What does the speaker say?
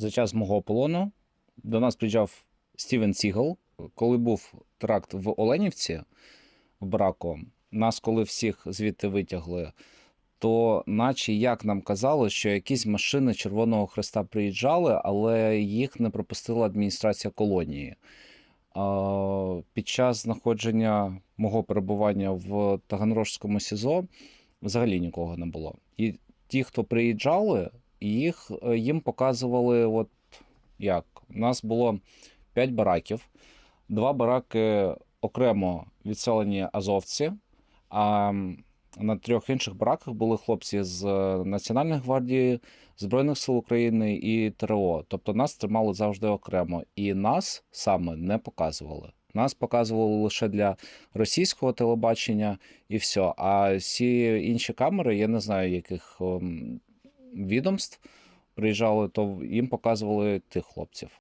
за час мого полону до нас приїжджав Стівен Сігал. Коли був теракт в Оленівці в Брако, нас, коли всіх звідти витягли, то наче як нам казали, що якісь машини Червоного Хреста приїжджали, але їх не пропустила адміністрація колонії. Під час знаходження мого перебування в Таганрожському СІЗО взагалі нікого не було. І ті, хто приїжджали, їх е, їм показували, от як у нас було 5 бараків, два бараки окремо відселені азовці. А на трьох інших бараках були хлопці з е, Національної гвардії, Збройних сил України і ТРО. Тобто нас тримали завжди окремо, і нас саме не показували. Нас показували лише для російського телебачення і все. А всі інші камери, я не знаю, яких відомств приїжджали, то їм показували тих хлопців.